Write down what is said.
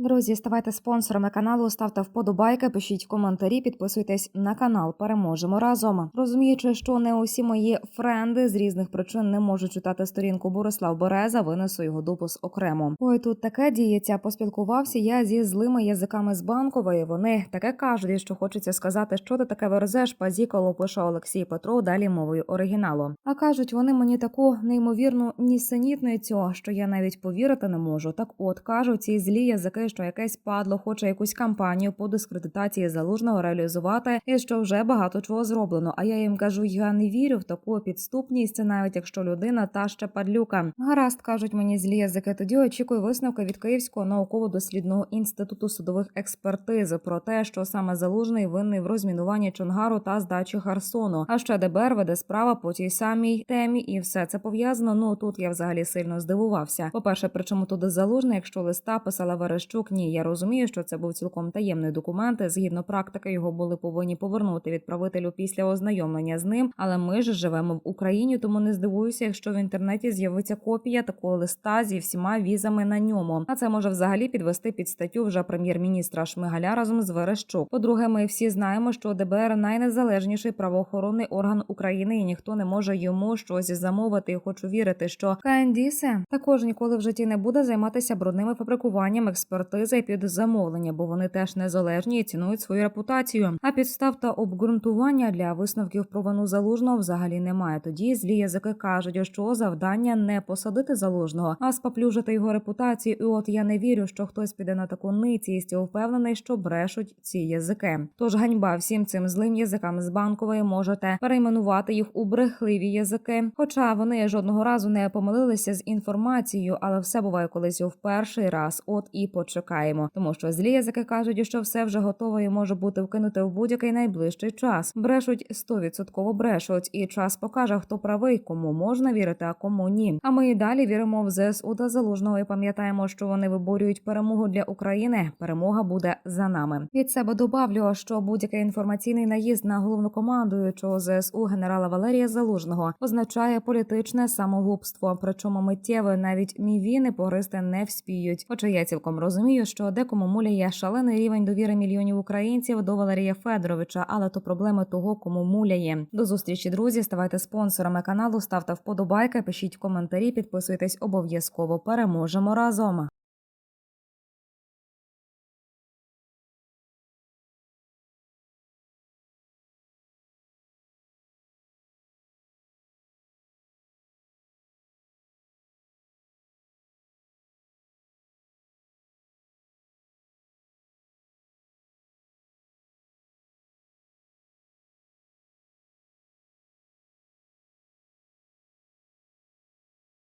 Друзі, ставайте спонсорами каналу, ставте вподобайки, пишіть коментарі, підписуйтесь на канал. Переможемо разом. Розуміючи, що не усі мої френди з різних причин не можуть читати сторінку Борислав Береза, винесу його допис окремо. Ой, тут таке діється. Поспілкувався я зі злими язиками з банкової. Вони таке кажуть, що хочеться сказати, що ти таке верзеш, пазікало пише Олексій Петров далі мовою оригіналу. А кажуть, вони мені таку неймовірну нісенітницю, що я навіть повірити не можу. Так от кажуть ці злі язики, що якесь падло хоче якусь кампанію по дискредитації залужного реалізувати, і що вже багато чого зроблено. А я їм кажу, я не вірю в таку підступність, навіть якщо людина та ще падлюка. Гаразд кажуть мені злі язики. Тоді очікую висновки від Київського науково-дослідного інституту судових експертиз про те, що саме залужний винний в розмінуванні Чонгару та здачі Херсону. А ще ДБР веде справа по тій самій темі, і все це пов'язано. Ну тут я взагалі сильно здивувався. По перше, причому туди залужний, якщо листа писала Верещук, ні, я розумію, що це був цілком таємний документ. Згідно практики, його були повинні повернути відправителю після ознайомлення з ним. Але ми ж живемо в Україні, тому не здивуюся, якщо в інтернеті з'явиться копія такого листа зі всіма візами на ньому. А це може взагалі підвести під статтю вже прем'єр-міністра Шмигаля разом з Верещук. По-друге, ми всі знаємо, що ДБР найнезалежніший правоохоронний орган України, і ніхто не може йому щось замовити. І хочу вірити, що КНДІСе також ніколи в житті не буде займатися брудними фабрикуванням експертизи під замовлення, бо вони теж незалежні і цінують свою репутацію. А підстав та обґрунтування для висновків про вину залужного взагалі немає. Тоді злі язики кажуть, що завдання не посадити залужного, а споплюжити його репутацію. І от я не вірю, що хтось піде на таку ницість і впевнений, що брешуть ці язики. Тож ганьба всім цим злим язикам з банкової можете перейменувати їх у брехливі язики. Хоча вони жодного разу не помилилися з інформацією, але все буває колись у перший раз. От і почекаємо, тому що злі язики кажуть, що все вже готово і може бути вкинуте в будь-який найближчий час. Брешуть стовідсотково брешуть, і час покаже, хто правий, кому можна вірити, а кому ні. А ми і далі віримо в ЗСУ та залужного і пам'ятаємо, що вони виборюють перемогу для України. Перемога буде за нами. Від себе добавлю, що будь-який інформаційний наїзд на головнокомандуючого ЗСУ генерала Валерія Залужного означає політичне самогубство. Причому миттєво навіть мівіни погризти не вспіють. Хоча я цілком розумію, що декому муляє шалений рівень довіри мільйонів українців до Валерія Федоровича, але то проблеми того, кому муляє. До зустрічі, друзі. Ставайте спонсорами каналу, ставте вподобайки, пишіть коментарі, підписуйтесь обов'язково. Переможемо разом.